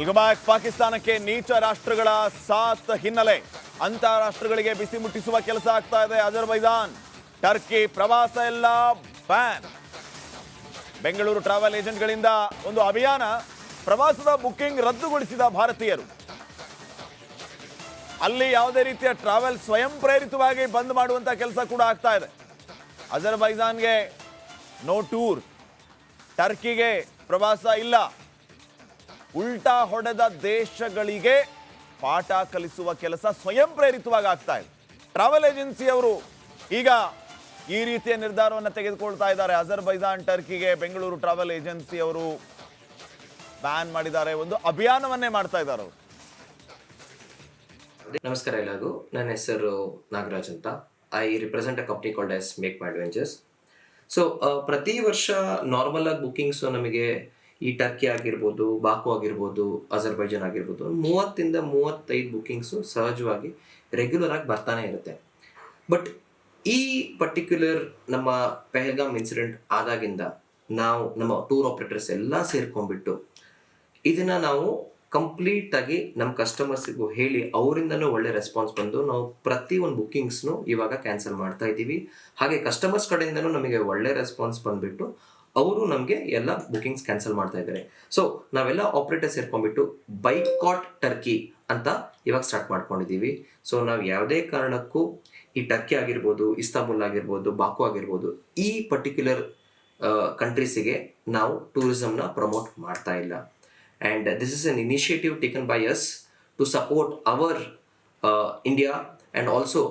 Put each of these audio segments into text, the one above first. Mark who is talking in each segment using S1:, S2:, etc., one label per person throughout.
S1: Welcome ಪಾಕಿಸ್ತಾನಕ್ಕೆ ನೀಚ ರಾಷ್ಟ್ರಗಳ ಸಾತ್ ಹಿನ್ನೆಲೆ. ಅಂತಾರಾಷ್ಟ್ರಗಳಿಗೆ ಬಿಸಿ ಮುಟ್ಟಿಸುವ ಕೆಲಸ ಆಗ್ತಾ ಇದೆ. ಅಜರ್ಬೈಜಾನ್, ಟರ್ಕಿ, ಪ್ರವಾಸ ಎಲ್ಲ ಬ್ಯಾನ್. ಬೆಂಗಳೂರು ಟ್ರಾವೆಲ್ ಏಜೆಂಟ್ಗಳಿಂದ ಒಂದು ಅಭಿಯಾನ ಪ್ರವಾಸದ ಬುಕ್ಕಿಂಗ್ ರದ್ದುಗೊಳಿಸಿದ ಭಾರತೀಯರು. ಅಲ್ಲಿ ಯಾವುದೇ ರೀತಿಯ ಟ್ರಾವೆಲ್ ಸ್ವಯಂ ಪ್ರೇರಿತವಾಗಿ ಬಂದ್ ಮಾಡುವಂತ ಕೆಲಸ ಕೂಡ ಆಗ್ತಾ ಇದೆ. ಅಜರ್ಬೈಜಾನ್ಗೆ ನೋ ಟೂರ್. ಟರ್ಕಿಗೆ ಪ್ರವಾಸ ಇಲ್ಲ. ಉಲ್ಟಾ ಹೊಡೆದ ದೇಶಗಳಿಗೆ ಪಾಠ ಕಲಿಸುವ ಕೆಲಸ ಸ್ವಯಂ ಪ್ರೇರಿತವಾಗಿ ಆಗ್ತಾ ಇದೆ. ಟ್ರಾವೆಲ್ ಏಜೆನ್ಸಿಯವರು ಈಗ ಈ ರೀತಿಯ ನಿರ್ಧಾರವನ್ನು ತೆಗೆದುಕೊಳ್ತಾ ಇದ್ದಾರೆ. ಅಜರ್ಬೈಜಾನ್, ಟರ್ಕಿಗೆ ಬೆಂಗಳೂರು ಟ್ರಾವೆಲ್ ಏಜೆನ್ಸಿಯವರು ಬ್ಯಾನ್ ಮಾಡಿದ್ದಾರೆ. ಒಂದು ಅಭಿಯಾನವನ್ನೇ ಮಾಡ್ತಾ ಇದ್ದಾರೆ ಅವರು.
S2: ನಮಸ್ಕಾರ ಎಲ್ಲರಿಗೂ. ನನ್ನ ಹೆಸರು ನಾಗರಾಜ್ ಅಂತ. I represent a company called S make my adventures so ಪ್ರತಿ ವರ್ಷ ನಾರ್ಮಲ್ ಆಗಿ ಬುಕ್ಕಿಂಗ್ಸು ನಮಗೆ ಈ ಟರ್ಕಿ ಆಗಿರ್ಬೋದು ಬಾಕು ಆಗಿರ್ಬೋದು ಅಜರ್ಬೈಜಾನ್ ಆಗಿರ್ಬೋದು, ಮೂವತ್ತಿಂದ ಮೂವತ್ತೈದು ಬುಕ್ಕಿಂಗ್ಸು ಸಹಜವಾಗಿ ರೆಗ್ಯುಲರ್ ಆಗಿ ಬರ್ತಾನೆ ಇರುತ್ತೆ. ಬಟ್ ಈ ಪರ್ಟಿಕ್ಯುಲರ್ ನಮ್ಮ ಪೆಹಲ್ಗಾಮ್ ಇನ್ಸಿಡೆಂಟ್ ಆದಾಗಿಂದ ನಾವು ನಮ್ಮ ಟೂರ್ ಆಪರೇಟರ್ಸ್ ಎಲ್ಲ ಸೇರ್ಕೊಂಡ್ಬಿಟ್ಟು ಇದನ್ನ ನಾವು ಕಂಪ್ಲೀಟ್ ಆಗಿ ನಮ್ಮ ಕಸ್ಟಮರ್ಸ್ಗೂ ಹೇಳಿ ಅವರಿಂದನೂ ಒಳ್ಳೆ ರೆಸ್ಪಾನ್ಸ್ ಬಂದು ನಾವು ಪ್ರತಿ ಒಂದು ಬುಕ್ಕಿಂಗ್ಸ್ನು ಇವಾಗ ಕ್ಯಾನ್ಸಲ್ ಮಾಡ್ತಾ ಇದ್ದೀವಿ. ಹಾಗೆ ಕಸ್ಟಮರ್ಸ್ ಕಡೆಯಿಂದನೂ ನಮಗೆ ಒಳ್ಳೆ ರೆಸ್ಪಾನ್ಸ್ ಬಂದ್ಬಿಟ್ಟು ಅವರು ನಮಗೆ ಎಲ್ಲ ಬುಕಿಂಗ್ಸ್ ಕ್ಯಾನ್ಸಲ್ ಮಾಡ್ತಾ ಇದ್ದಾರೆ. ಸೊ ನಾವೆಲ್ಲ ಆಪರೇಟರ್ ಸೇರ್ಕೊಂಡ್ಬಿಟ್ಟು ಬೈಕಾಟ್ ಟರ್ಕಿ ಅಂತ ಇವಾಗ ಸ್ಟಾರ್ಟ್ ಮಾಡ್ಕೊಂಡಿದ್ದೀವಿ. ಸೊ ನಾವು ಯಾವುದೇ ಕಾರಣಕ್ಕೂ ಈ ಟರ್ಕಿ ಆಗಿರ್ಬೋದು, ಇಸ್ತಾಂಬುಲ್ ಆಗಿರ್ಬೋದು, ಬಾಕು ಆಗಿರ್ಬೋದು, ಈ ಪರ್ಟಿಕ್ಯುಲರ್ ಕಂಟ್ರೀಸಿಗೆ ನಾವು ಟೂರಿಸಮ್ನ ಪ್ರಮೋಟ್ ಮಾಡ್ತಾ ಇಲ್ಲ. And this is an initiative taken by us to support our India and also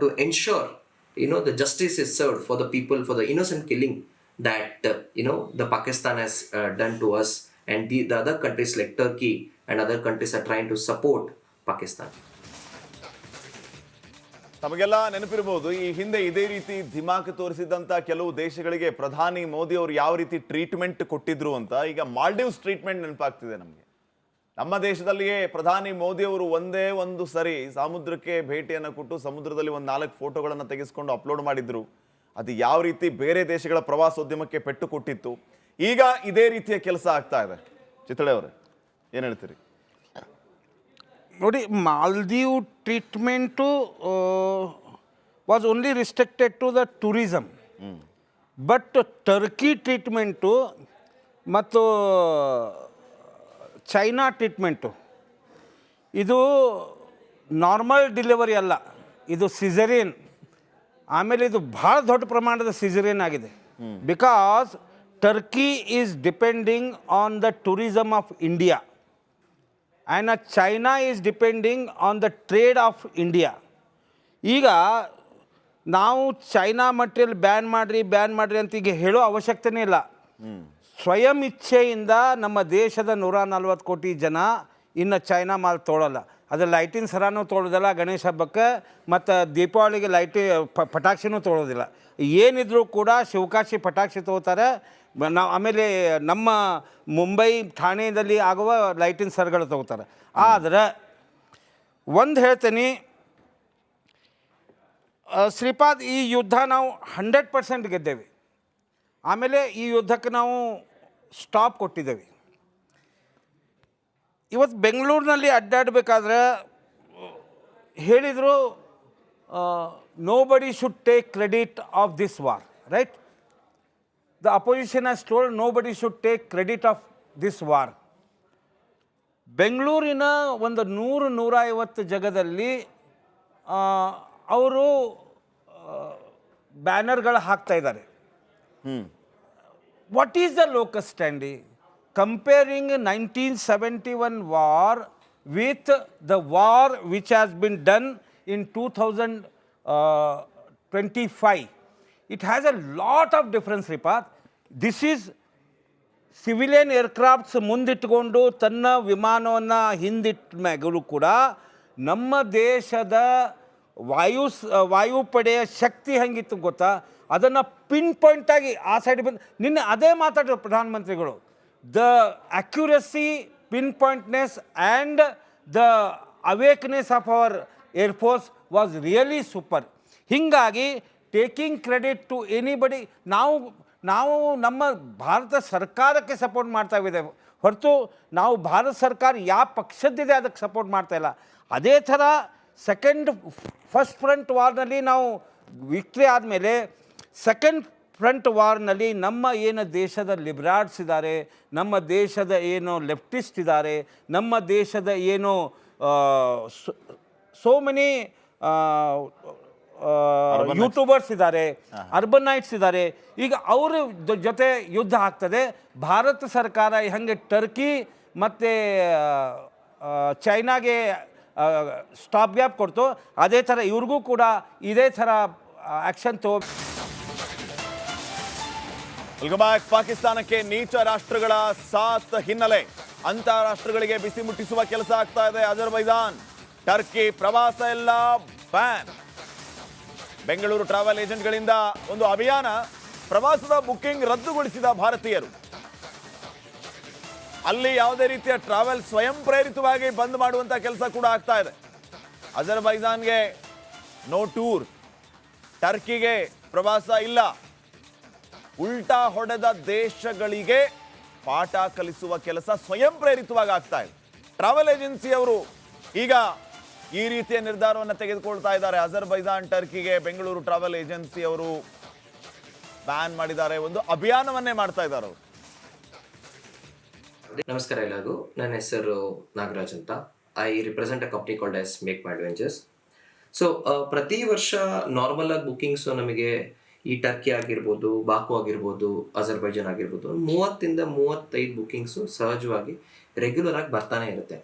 S2: to ensure you know the justice is serve for the people for the innocent killing that you know the Pakistan has uh, done to us and the, the other countries like Turkey and other countries are trying to support Pakistan.
S1: ತಮಗೆಲ್ಲ ನೆನಪಿರಬಹುದು ಈ ಹಿಂದೆ ಇದೇ ರೀತಿ ಧಿಮಾಕ್ ತೋರಿಸಿದಂತ ಕೆಲವು ದೇಶಗಳಿಗೆ ಪ್ರಧಾನಿ ಮೋದಿ ಅವರು ಯಾವ ರೀತಿ ಟ್ರೀಟ್ಮೆಂಟ್ ಕೊಟ್ಟಿದ್ರು ಅಂತ ಈಗ ಮಾಲ್ಡೀವ್ಸ್ ಟ್ರೀಟ್ಮೆಂಟ್ ನೆನಪಾಗ್ತಿದೆ ನಮಗೆ ನಮ್ಮ ದೇಶದಲ್ಲಿಯೇ ಪ್ರಧಾನಿ ಮೋದಿ ಅವರು ಒಂದೇ ಒಂದು ಸರಿ ಸಮುದ್ರಕ್ಕೆ ಭೇಟಿಯನ್ನು ಕೊಟ್ಟು ಸಮುದ್ರದಲ್ಲಿ ಒಂದು ನಾಲ್ಕು ಫೋಟೋಗಳನ್ನು ತೆಗೆಸ್ಕೊಂಡು ಅಪ್ಲೋಡ್ ಮಾಡಿದ್ರು ಅದು ಯಾವ ರೀತಿ ಬೇರೆ ದೇಶಗಳ ಪ್ರವಾಸೋದ್ಯಮಕ್ಕೆ ಪೆಟ್ಟು ಕೊಟ್ಟಿತ್ತು ಈಗ ಇದೇ ರೀತಿಯ ಕೆಲಸ ಆಗ್ತಾ ಇದೆ. ಅವರೇ ಏನು ಹೇಳ್ತೀರಿ?
S3: ನೋಡಿ Maldive treatment was only restricted to the tourism but Turkey treatment ಮತ್ತು ಚೈನಾ ಟ್ರೀಟ್ಮೆಂಟು ಇದು ನಾರ್ಮಲ್ ಡೆಲಿವರಿ ಅಲ್ಲ ಇದು ಸಿಸರಿನ್ ಆಮೇಲೆ ಇದು ಭಾಳ ದೊಡ್ಡ ಪ್ರಮಾಣದ ಸಿಜರಿಯನ್ ಆಗಿದೆ. Because Turkey is depending on the tourism of India and China is depending on the trade of India ಈಗ ನಾವು ಚೈನಾ ಮಟೀರಿಯಲ್ ಬ್ಯಾನ್ ಮಾಡಿರಿ ಬ್ಯಾನ್ ಮಾಡಿರಿ ಅಂತ ಈಗ ಹೇಳೋ ಅವಶ್ಯಕತೆನೇ ಇಲ್ಲ. ಸ್ವಯಂ ಇಚ್ಛೆಯಿಂದ ನಮ್ಮ ದೇಶದ ನೂರ ನಲ್ವತ್ತು ಕೋಟಿ ಜನ ಇನ್ನು ಚೈನಾ ಮಾಲ್ ತೊಗೊಳಲ್ಲ ಅದು ಲೈಟಿನ ಸರನೂ ತೊಳೋದಿಲ್ಲ, ಗಣೇಶ ಹಬ್ಬಕ್ಕೆ, ಮತ್ತು ದೀಪಾವಳಿಗೆ ಲೈಟಿ ಪಟಾಕ್ಷಿನೂ ತೊಳೋದಿಲ್ಲ. ಏನಿದ್ರೂ ಕೂಡ ಶಿವಕಾಶಿ ಪಟಾಕ್ಷಿ ತೊಗೋತಾರೆ. ನಾವು ಆಮೇಲೆ ನಮ್ಮ ಮುಂಬೈ ಠಾಣೆಯಲ್ಲಿ ಆಗುವ ಲೈಟಿನ ಸರ್ಗಳು ತೊಗೋತಾರೆ. ಆದರೆ ಒಂದು ಹೇಳ್ತೀನಿ ಶ್ರೀಪಾದ್ ಈ ಯುದ್ಧ ನಾವು ಹಂಡ್ರೆಡ್ ಪರ್ಸೆಂಟ್ ಗೆದ್ದೇವೆ. ಆಮೇಲೆ ಈ ಯುದ್ಧಕ್ಕೆ ನಾವು ಸ್ಟಾಪ್ ಕೊಟ್ಟಿದ್ದೇವೆ. ಇವತ್ತು ಬೆಂಗಳೂರಿನಲ್ಲಿ ಅಡ್ಡಾಡಬೇಕಾದ್ರೆ ಹೇಳಿದರು nobody should take credit of this war right the opposition as told nobody should take credit of this war ಬೆಂಗಳೂರಿನ ಒಂದು ನೂರು ನೂರ ಐವತ್ತು ಜಗದಲ್ಲಿ ಅವರು ಬ್ಯಾನರ್ಗಳು ಹಾಕ್ತಾ ಇದ್ದಾರೆ. What is the locus standi seventy one war with the war which has been done in two thousand twenty five it has a lot of difference ರಿಪಾತ್ this is civilian aircrafts ಮುಂದಿಟ್ಕೊಂಡು ತನ್ನ ವಿಮಾನವನ್ನು ಹಿಂದಿಟ್ಟ ಮ್ಯಾಗಲೂ ಕೂಡ ನಮ್ಮ ದೇಶದ ವಾಯು ವಾಯುಪಡೆಯ ಶಕ್ತಿ ಹೆಂಗಿತ್ತು ಗೊತ್ತಾ ಅದನ್ನು ಪಿನ್ ಪಾಯಿಂಟಾಗಿ ಆ ಸೈಡ್ ಬಂದು ನಿನ್ನೆ ಅದೇ ಮಾತಾಡಿದ್ರು ಪ್ರಧಾನಮಂತ್ರಿಗಳು the accuracy pin pointness and the awakeness of our air force was really super ಹೀಗಾಗಿ ಟೇಕಿಂಗ್ ಕ್ರೆಡಿಟ್ ಟು ಎನಿಬಡಿ ನಾವು ನಾವು ನಮ್ಮ ಭಾರತ ಸರ್ಕಾರಕ್ಕೆ ಸಪೋರ್ಟ್ ಮಾಡ್ತಾ ಇದ್ದೇವೆ ಹೊರತು ನಾವು ಭಾರತ ಸರ್ಕಾರ ಯಾವ ಪಕ್ಷದ್ದಿದೆ ಅದಕ್ಕೆ ಸಪೋರ್ಟ್ ಮಾಡ್ತಾ ಇಲ್ಲ. ಅದೇ ಥರ ಸೆಕೆಂಡ್ ಫಸ್ಟ್ ಫ್ರಂಟ್ ವಾರ್ನಲ್ಲಿ ನಾವು ವಿಕ್ಟ್ರಿ ಆದಮೇಲೆ ಸೆಕೆಂಡ್ ಫ್ರಂಟ್ ವಾರ್ನಲ್ಲಿ ನಮ್ಮ ಏನು ದೇಶದ ಲಿಬ್ರಾಡ್ಸ್ ಇದ್ದಾರೆ ನಮ್ಮ ದೇಶದ ಏನು ಲೆಫ್ಟಿಸ್ಟ್ ಇದ್ದಾರೆ ನಮ್ಮ ದೇಶದ ಏನು ಸೋ ಮೆನಿ ಯೂಟ್ಯೂಬರ್ಸ್ ಇದ್ದಾರೆ ಅರ್ಬನೈಟ್ಸ್ ಇದ್ದಾರೆ. ಈಗ ಅವ್ರ ಜೊತೆ ಯುದ್ಧ ಆಗ್ತದೆ. ಭಾರತ ಸರ್ಕಾರ ಹೆಂಗೆ ಟರ್ಕಿ ಮತ್ತು ಚೈನಾಗೆ ಸ್ಟಾಪ್ ಗ್ಯಾಪ್ ಕೊಡ್ತು. ಅದೇ ಥರ ಇವ್ರಿಗೂ ಕೂಡ ಇದೇ ಥರ ಆ್ಯಕ್ಷನ್ ತಗೋ
S1: ಬ್ಯಾಕ್ ಪಾಕಿಸ್ತಾನಕ್ಕೆ ನೀಚ ರಾಷ್ಟ್ರಗಳ ಸಾತ್ ಹಿನ್ನೆಲೆ. ಅಂತಾರಾಷ್ಟ್ರಗಳಿಗೆ ಬಿಸಿ ಮುಟ್ಟಿಸುವ ಕೆಲಸ ಆಗ್ತಾ ಇದೆ ಅಜರ್ಬೈಜಾನ್. ಟರ್ಕಿ ಪ್ರವಾಸ ಎಲ್ಲ ಬ್ಯಾನ್. ಬೆಂಗಳೂರು ಟ್ರಾವೆಲ್ ಏಜೆಂಟ್ಗಳಿಂದ ಒಂದು ಅಭಿಯಾನ ಪ್ರವಾಸದ ಬುಕ್ಕಿಂಗ್ ರದ್ದುಗೊಳಿಸಿದ ಭಾರತೀಯರು. ಅಲ್ಲಿ ಯಾವುದೇ ರೀತಿಯ ಟ್ರಾವೆಲ್ ಸ್ವಯಂ ಪ್ರೇರಿತವಾಗಿ ಬಂದ್ ಮಾಡುವಂತ ಕೆಲಸ ಕೂಡ ಆಗ್ತಾ ಇದೆ. ಅಜರ್ಬೈಜಾನ್ಗೆ ನೋ ಟೂರ್. ಟರ್ಕಿಗೆ ಪ್ರವಾಸ ಇಲ್ಲ. ಉಲ್ಟಾ ಹೊಡೆದ ದೇಶಗಳಿಗೆ ಪಾಠ ಕಲಿಸುವ ಕೆಲಸ ಸ್ವಯಂ ಪ್ರೇರಿತವಾಗಿ ಆಗ್ತಾ ಇದೆ. ಟ್ರಾವೆಲ್ ಏಜೆನ್ಸಿಯವರು ಈಗ ಈ ರೀತಿಯ ನಿರ್ಧಾರವನ್ನು ತೆಗೆದುಕೊಳ್ತಾ ಇದ್ದಾರೆ. ಅಜರ್ಬೈಜಾನ್, ಟರ್ಕಿಗೆ ಬೆಂಗಳೂರು ಟ್ರಾವೆಲ್ ಏಜೆನ್ಸಿಯವರು ಬ್ಯಾನ್ ಮಾಡಿದ್ದಾರೆ. ಒಂದು ಅಭಿಯಾನವನ್ನೇ ಮಾಡ್ತಾ ಇದ್ದಾರೆ ಅವರು.
S2: ನಮಸ್ಕಾರ ಎಲ್ಲರಿಗೂ. ನನ್ನ ಹೆಸರು ನಾಗರಾಜ್ ಅಂತ. I represent a company called S make my adventures so ಪ್ರತಿ ವರ್ಷ ನಾರ್ಮಲ್ ಆಗಿ ಬುಕಿಂಗ್ಸ್ ನಮಗೆ ಈ ಟರ್ಕಿ ಆಗಿರ್ಬೋದು ಬಾಕು ಆಗಿರ್ಬೋದು ಅಜರ್ಬೈಜಾನ್ ಆಗಿರ್ಬೋದು, ಮೂವತ್ತಿಂದ ಮೂವತ್ತೈದು ಬುಕ್ಕಿಂಗ್ಸು ಸಹಜವಾಗಿ ರೆಗ್ಯುಲರ್ ಆಗಿ ಬರ್ತಾನೆ ಇರುತ್ತೆ.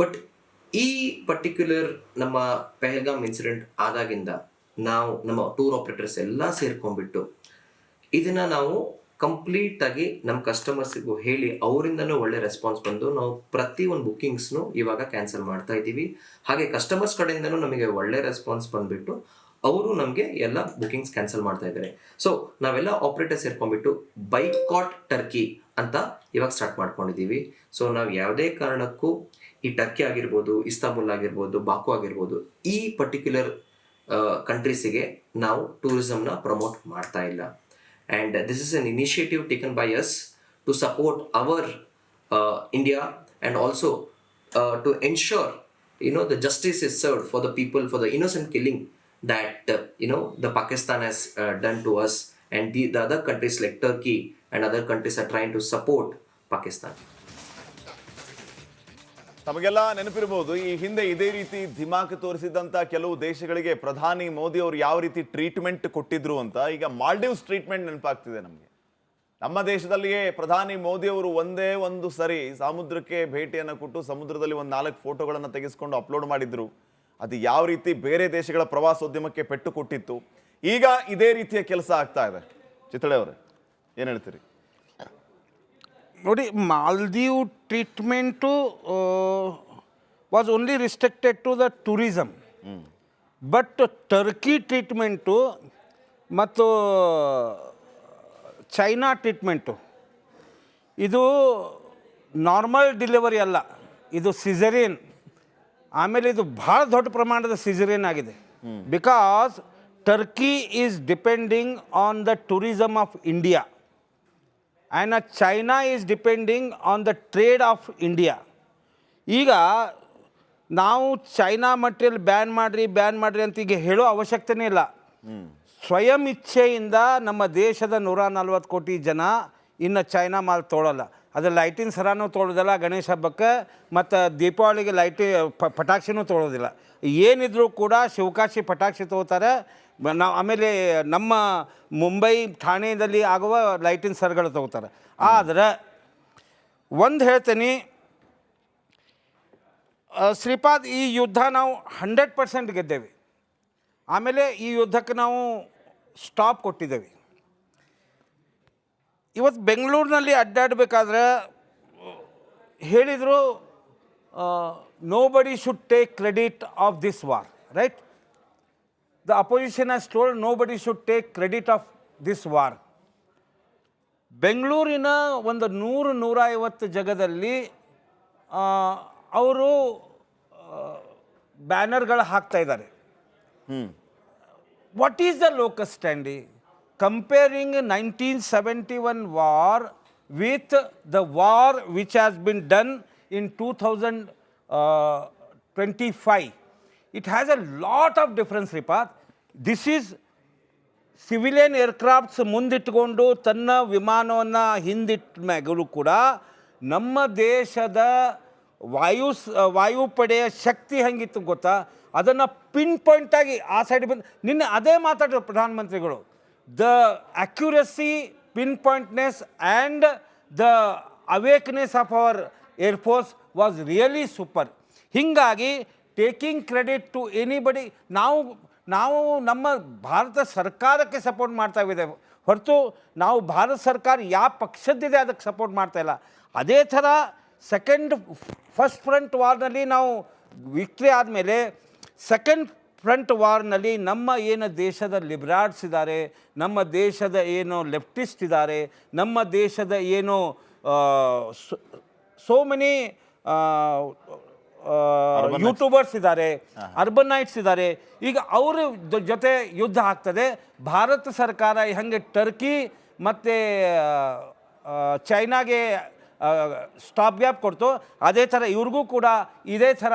S2: ಬಟ್ ಈ ಪರ್ಟಿಕ್ಯುಲರ್ ನಮ್ಮ ಪೆಹಲ್ಗಾಮ್ ಇನ್ಸಿಡೆಂಟ್ ಆದಾಗಿಂದ ನಾವು ನಮ್ಮ ಟೂರ್ ಆಪರೇಟರ್ಸ್ ಎಲ್ಲ ಸೇರ್ಕೊಂಡ್ಬಿಟ್ಟು ಇದನ್ನ ನಾವು ಕಂಪ್ಲೀಟ್ ಆಗಿ ನಮ್ಮ ಕಸ್ಟಮರ್ಸಿಗೂ ಹೇಳಿ ಅವರಿಂದನೂ ಒಳ್ಳೆ ರೆಸ್ಪಾನ್ಸ್ ಬಂದು ನಾವು ಪ್ರತಿ ಒಂದು ಬುಕಿಂಗ್ಸ್ನು ಇವಾಗ ಕ್ಯಾನ್ಸಲ್ ಮಾಡ್ತಾ ಇದ್ದೀವಿ. ಹಾಗೆ ಕಸ್ಟಮರ್ಸ್ ಕಡೆಯಿಂದನೂ ನಮಗೆ ಒಳ್ಳೆ ರೆಸ್ಪಾನ್ಸ್ ಬಂದ್ಬಿಟ್ಟು ಅವರು ನಮಗೆ ಎಲ್ಲ ಬುಕಿಂಗ್ಸ್ ಕ್ಯಾನ್ಸಲ್ ಮಾಡ್ತಾ ಇದ್ದಾರೆ. ಸೊ ನಾವೆಲ್ಲ ಆಪರೇಟರ್ ಸೇರ್ಕೊಂಡ್ಬಿಟ್ಟು ಬೈಕಾಟ್ ಟರ್ಕಿ ಅಂತ ಇವಾಗ ಸ್ಟಾರ್ಟ್ ಮಾಡ್ಕೊಂಡಿದ್ದೀವಿ. ಸೊ ನಾವು ಯಾವುದೇ ಕಾರಣಕ್ಕೂ ಈ ಟರ್ಕಿ ಆಗಿರ್ಬೋದು, ಇಸ್ತಾಂಬುಲ್ ಆಗಿರ್ಬೋದು, ಬಾಕು ಆಗಿರ್ಬೋದು, ಈ ಪರ್ಟಿಕ್ಯುಲರ್ ಕಂಟ್ರೀಸಿಗೆ ನಾವು ಟೂರಿಸಮ್ನ ಪ್ರಮೋಟ್ ಮಾಡ್ತಾ ಇಲ್ಲ. And this is an initiative taken by us to support our India and also to ensure you know the justice is serve for the people for the innocent killing that you know the Pakistan has uh, done to us and the, the other countries like Turkey and other countries are trying to support Pakistan.
S1: ತಮಗೆಲ್ಲ ನೆನಪಿರಬಹುದು ಈ ಹಿಂದೆ ಇದೇ ರೀತಿ ಧಿಮಾಕ್ ತೋರಿಸಿದಂತ ಕೆಲವು ದೇಶಗಳಿಗೆ ಪ್ರಧಾನಿ ಮೋದಿ ಅವರು ಯಾವ ರೀತಿ ಟ್ರೀಟ್ಮೆಂಟ್ ಕೊಟ್ಟಿದ್ರು ಅಂತ ಈಗ ಮಾಲ್ಡೀವ್ಸ್ ಟ್ರೀಟ್ಮೆಂಟ್ ನೆನಪಾಗ್ತಿದೆ ನಮಗೆ ನಮ್ಮ ದೇಶದಲ್ಲಿಯೇ ಪ್ರಧಾನಿ ಮೋದಿ ಅವರು ಒಂದೇ ಒಂದು ಸರಿ ಸಮುದ್ರಕ್ಕೆ ಭೇಟಿಯನ್ನು ಕೊಟ್ಟು ಸಮುದ್ರದಲ್ಲಿ ಒಂದು ನಾಲ್ಕು ಫೋಟೋಗಳನ್ನು ತೆಗೆಸ್ಕೊಂಡು ಅಪ್ಲೋಡ್ ಮಾಡಿದ್ರು ಅದು ಯಾವ ರೀತಿ ಬೇರೆ ದೇಶಗಳ ಪ್ರವಾಸೋದ್ಯಮಕ್ಕೆ ಪೆಟ್ಟು ಕೊಟ್ಟಿತ್ತು ಈಗ ಇದೇ ರೀತಿಯ ಕೆಲಸ ಆಗ್ತಾ ಇದೆ. ಅವರೇ ಏನು ಹೇಳ್ತೀರಿ?
S3: ನೋಡಿ Maldive treatment was only restricted to the tourism but Turkey treatment ಮತ್ತು ಚೈನಾ ಟ್ರೀಟ್ಮೆಂಟು ಇದು ನಾರ್ಮಲ್ ಡೆಲಿವರಿ ಅಲ್ಲ ಇದು ಸಿಸರಿನ್ ಆಮೇಲೆ ಇದು ಭಾಳ ದೊಡ್ಡ ಪ್ರಮಾಣದ ಸಿಜರಿಯನ್ ಆಗಿದೆ. Because Turkey is depending on the tourism of India and China is depending on the trade of India ಈಗ ನಾವು ಚೈನಾ ಮಟೀರಿಯಲ್ ಬ್ಯಾನ್ ಮಾಡಿರಿ ಬ್ಯಾನ್ ಮಾಡಿರಿ ಅಂತ ಈಗ ಹೇಳೋ ಅವಶ್ಯಕತೆನೇ ಇಲ್ಲ. ಸ್ವಯಂ ಇಚ್ಛೆಯಿಂದ ನಮ್ಮ ದೇಶದ ನೂರ ನಲ್ವತ್ತು ಕೋಟಿ ಜನ ಇನ್ನು ಚೈನಾ ಮಾಲ್ ತೊಗೊಳಲ್ಲ ಅದು ಲೈಟಿನ ಸರನೂ ತೊಳೋದಿಲ್ಲ, ಗಣೇಶ ಹಬ್ಬಕ್ಕೆ ಮತ್ತು ದೀಪಾವಳಿಗೆ ಲೈಟಿ ಪಟಾಕ್ಷಿನೂ ತೊಳೋದಿಲ್ಲ. ಏನಿದ್ರೂ ಕೂಡ ಶಿವಕಾಶಿ ಪಟಾಕ್ಷಿ ತೊಗೋತಾರೆ ನಾವು ಆಮೇಲೆ ನಮ್ಮ ಮುಂಬೈ ಠಾಣೆಯಲ್ಲಿ ಆಗುವ ಲೈಟಿನ ಸರಗಳು ತೊಗೋತಾರೆ ಆದರೆ ಒಂದು ಹೇಳ್ತೀನಿ ಶ್ರೀಪಾದ್ ಈ ಯುದ್ಧ ನಾವು ಹಂಡ್ರೆಡ್ ಪರ್ಸೆಂಟ್ ಗೆದ್ದೇವೆ. ಆಮೇಲೆ ಈ ಯುದ್ಧಕ್ಕೆ ನಾವು ಸ್ಟಾಪ್ ಕೊಟ್ಟಿದ್ದೇವೆ. ಇವತ್ತು ಬೆಂಗಳೂರಿನಲ್ಲಿ ಅಡ್ಡಾಡಬೇಕಾದ್ರೆ ಹೇಳಿದರು nobody should take credit of this war right the opposition as told nobody should take credit of this war ಬೆಂಗಳೂರಿನ ಒಂದು ನೂರು ನೂರ ಐವತ್ತು ಜಗದಲ್ಲಿ ಅವರು ಬ್ಯಾನರ್ಗಳು ಹಾಕ್ತಾ ಇದ್ದಾರೆ. What is the locus standi comparing 1971 war with the war which has been done in 2025, it has a lot of difference, Ripat. This is civilian aircrafts ಮುಂದಿಟ್ಕೊಂಡು ತನ್ನ ವಿಮಾನವನ್ನು ಹಿಂದಿಟ್ಟ ಮ್ಯಾಗಲೂ ಕೂಡ ನಮ್ಮ ದೇಶದ ವಾಯು ವಾಯುಪಡೆಯ ಶಕ್ತಿ ಹೆಂಗಿತ್ತು ಗೊತ್ತಾ ಅದನ್ನು ಪಿನ್ ಪಾಯಿಂಟಾಗಿ ಆ ಸೈಡ್ ಬಂದು ನಿನ್ನೆ ಅದೇ ಮಾತಾಡಿದ್ರು ಪ್ರಧಾನಮಂತ್ರಿಗಳು the accuracy pin pointness and the awakeness of our air force was really super ಹೀಗಾಗಿ ಟೇಕಿಂಗ್ ಕ್ರೆಡಿಟ್ ಟು ಎನಿಬಡಿ ನಾವು ನಾವು ನಮ್ಮ ಭಾರತ ಸರ್ಕಾರಕ್ಕೆ ಸಪೋರ್ಟ್ ಮಾಡ್ತಾ ಇದ್ದೇವೆ ಹೊರತು ನಾವು ಭಾರತ ಸರ್ಕಾರ ಯಾವ ಪಕ್ಷದ್ದಿದೆ ಅದಕ್ಕೆ ಸಪೋರ್ಟ್ ಮಾಡ್ತಾ ಇಲ್ಲ. ಅದೇ ಥರ ಸೆಕೆಂಡ್ ಫಸ್ಟ್ ಫ್ರಂಟ್ ವಾರ್ನಲ್ಲಿ ನಾವು ವಿಕ್ಟ್ರಿ ಆದಮೇಲೆ ಸೆಕೆಂಡ್ ಫ್ರಂಟ್ ವಾರ್ನಲ್ಲಿ ನಮ್ಮ ಏನು ದೇಶದ ಲಿಬ್ರಾಡ್ಸ್ ಇದ್ದಾರೆ ನಮ್ಮ ದೇಶದ ಏನು ಲೆಫ್ಟಿಸ್ಟ್ ಇದ್ದಾರೆ ನಮ್ಮ ದೇಶದ ಏನು ಸೋ ಮೆನಿ ಯೂಟ್ಯೂಬರ್ಸ್ ಇದ್ದಾರೆ ಅರ್ಬನೈಟ್ಸ್ ಇದ್ದಾರೆ. ಈಗ ಅವ್ರ ಜೊತೆ ಯುದ್ಧ ಆಗ್ತದೆ. ಭಾರತ ಸರ್ಕಾರ ಹೆಂಗೆ ಟರ್ಕಿ ಮತ್ತು ಚೈನಾಗೆ ಸ್ಟಾಪ್ ಗ್ಯಾಪ್ ಕೊಡ್ತು. ಅದೇ ಥರ ಇವ್ರಿಗೂ ಕೂಡ ಇದೇ ಥರ